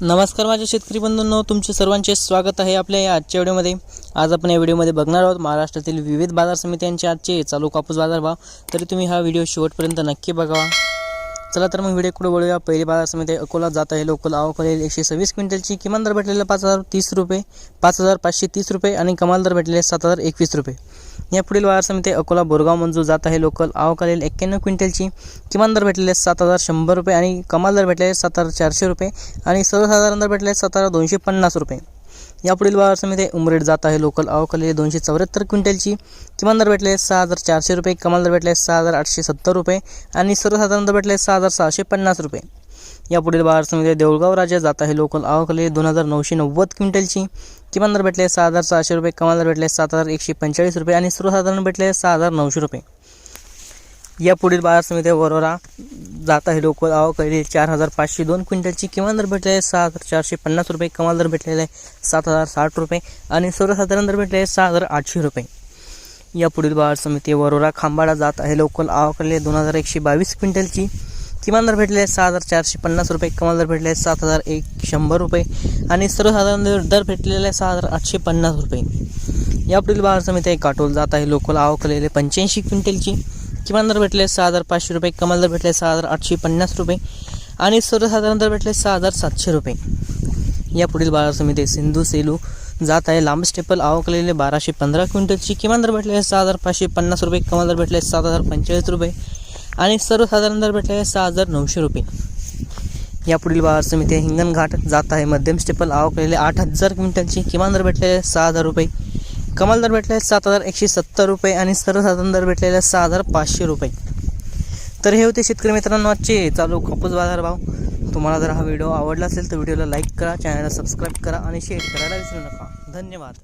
नमस्कार माझ्या शेतकरी बंधूंनो तुमचे सर्वांचे स्वागत आहे आपल्या या आजच्या व्हिडिओमध्ये. आज आपण या व्हिडिओमध्ये बघणार आहोत महाराष्ट्रातील विविध बाजार समित्यांचे आजचे चालू कापूस बाजार भाव तरी तुम्ही हा व्हिडिओ शेवटपर्यंत नक्की बघावा. चला तर मग व्हिडिओ कुठे वळूया पहिली बाजार समिती अकोला जात आहे. लोकल आवकलेली एकशे सव्वीस क्विंटलची किमान दर भेटलेला पाच हजार तीस रुपये पाच हजार पाचशे तीस रुपये आणि कमाल दर भेटलेले सात हजार एकवीस रुपये. या पुढील बाजार समिती अकोला बोरगाव मंजूर जात आहे. लोकल आवकालेल एक्क्याण्णव क्विंटलची किमान दर भेटलेले सात हजार शंभर रुपये आणि कमाल दर भेटलेले सात हजार चारशे रुपये आणि सर्वसाधारण दर भेटलेले सात हजार दोनशे पन्नास रुपये. यापुढील बाजार समिती उमरेड जात आहे. लोकल आवकालेले दोनशे चौऱ्याहत्तर क्विंटलची. किमान दर भेटले सहा हजार चारशे रुपये कमाल दर भेटले सहा हजार आठशे सत्तर रुपये आणि सर्वसाधारण दर भेटले सहा हजार सहाशे पन्नास रुपये. यापुढील बाजार समिती देऊळगाव राजा जात आहे. लोकल आवकले दोन हजार नऊशे नव्वद क्विंटलची. किमान दर भेटले सहा हजार सहाशे रुपये कमाल दर भेटले सात हजार एकशे पंचेचाळीस रुपये आणि सर्वसाधारण भेटले सहा हजार नऊशे रुपये. या पुढील बाजार समिती वरोरा जात आहे लोकल आवकले चार हजार पाचशे दोन क्विंटलची किमान दर भेटले सहा हजार चारशे पन्नास रुपये कमाल दर भेटलेले सात हजार साठ रुपये आणि सर्वसाधारण दर भेटले सहा हजार आठशे रुपये. या पुढील बाजार समिती वरोरा खांबाळा जात आहे. लोकल आवकले दोन हजार एकशे बावीस क्विंटलची किमान दर भेटले सहा हजार चारशे पन्नास रुपये कमाल दर भेटले सात हजार एक शंभर रुपये आणि सर्वसाधारण दर दर भेटलेले सहा हजार आठशे पन्नास रुपये. यापुढील बाजार समिती काटोल जात आहे. लोकल आवकलेले पंच्याऐंशी क्विंटलची किमान दर भेटले सहा हजार पाचशे रुपये कमाल दर भेटले सहा हजार आठशे पन्नास रुपये आणि सर्वसाधारण दर भेटले सहा हजार सातशे रुपये. या पुढील बाजार समिती सिंधू सेलू जात आहे. लांब स्टेपल आवकलेले बाराशे पंधरा क्विंटलची किमान दर भेटले सहा हजार पाचशे पन्नास रुपये कमाल दर भेटले सात हजार पंचेचाळीस रुपये आणि सर्वसाधारण दर भेटले सहा हजार नऊशे रुपये. या पुढील बाजार समिती हिंगणघाट जात आहे. मध्यम स्टेपल आवकलेले आठ हजार क्विंटलची किमान दर भेटले सहा हजार रुपये. कमाल दर भेटले सात हजार एकशे सत्तर रुपये आणि सर्वसाधारण दर भेटलेले सहा हजार पाचशे रुपये. तर हे होते शेतकरी मित्रांनो आजचे. चालू कापूस बाजारभाव तुम्हाला जर हा व्हिडिओ आवडला असेल तर व्हिडिओला लाईक करा चॅनलला सबस्क्राईब करा आणि शेअर करायला विसरू नका. धन्यवाद.